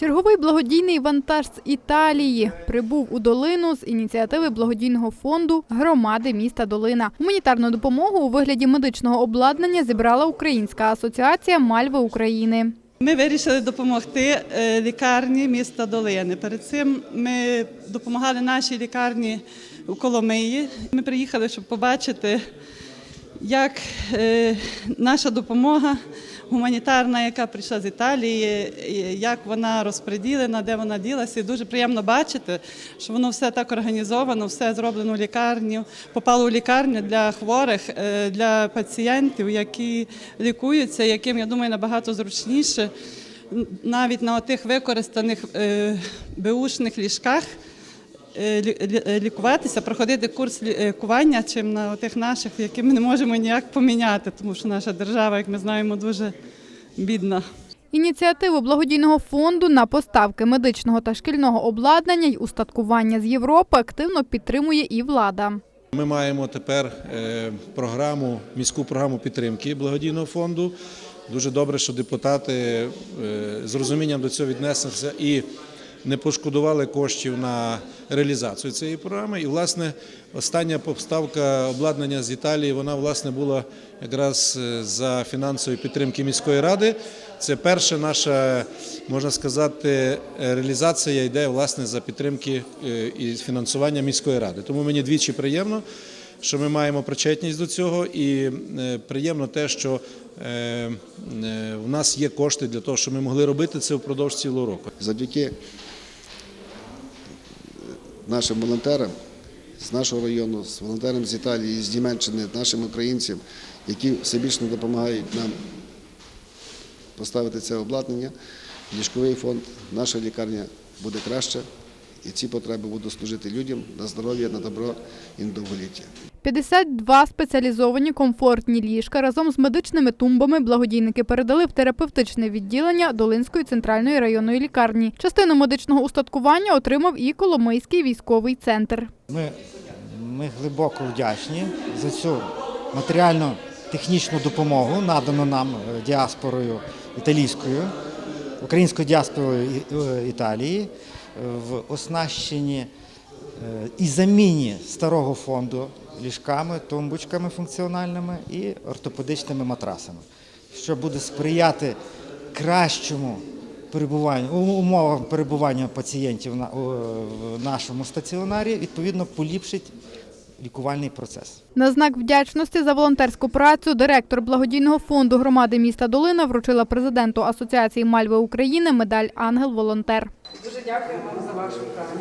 Черговий благодійний вантаж з Італії прибув у долину з ініціативи благодійного фонду громади міста Долина. Гуманітарну допомогу у вигляді медичного обладнання зібрала Українська асоціація Мальви України. Ми вирішили допомогти е, лікарні міста Долини. Перед цим ми допомагали нашій лікарні у Коломиї. Ми приїхали, щоб побачити, як е, наша допомога гуманітарна, яка прийшла з Італії, як вона розподілена, де вона ділася. І дуже приємно бачити, що воно все так організовано, все зроблено в лікарню, попало у лікарню для хворих, е, для пацієнтів, які лікуються, яким я думаю набагато зручніше навіть на тих використаних е, беушних ліжках е, лі- лі- лікуватися, проходити курс е, лікування, чим на тих наших, які ми не можемо ніяк поміняти, тому що наша держава, як ми знаємо, дуже бідна. Ініціативу благодійного фонду на поставки медичного та шкільного обладнання й устаткування з Європи активно підтримує і влада. Ми маємо тепер е, програму, міську програму підтримки благодійного фонду. Дуже добре, що депутати е, з розумінням до цього віднеслися і не пошкодували коштів на реалізацію цієї програми. І, власне, остання поставка обладнання з Італії вона власне була якраз е, за фінансової підтримки міської ради. Це перша наша, можна сказати, реалізація йде власне за підтримки е, і фінансування міської ради. Тому мені двічі приємно, що ми маємо причетність до цього, і е, приємно те, що в нас є кошти для того, щоб ми могли робити це впродовж цілого року. Завдяки нашим волонтерам з нашого району, з волонтерам з Італії, з Німеччини, нашим українцям, які всебічно допомагають нам поставити це обладнання, ліжковий фонд, наша лікарня буде краще, і ці потреби будуть служити людям на здоров'я, на добро і на довголіття. 52 спеціалізовані комфортні ліжка разом з медичними тумбами благодійники передали в терапевтичне відділення Долинської центральної районної лікарні. Частину медичного устаткування отримав і Коломийський військовий центр. Ми, ми глибоко вдячні за цю матеріально-технічну допомогу, надану нам е, діаспорою італійською, українською діаспорою е, Італії в оснащенні е, і заміні старого фонду ліжками, тумбочками функціональними і ортопедичними матрасами, що буде сприяти кращому перебуванню, умовам перебування пацієнтів в нашому стаціонарі, відповідно, поліпшить лікувальний процес. На знак вдячності за волонтерську працю директор благодійного фонду громади міста Долина вручила президенту Асоціації Мальви України медаль Ангел-волонтер. Дуже дякую вам за вашу працю.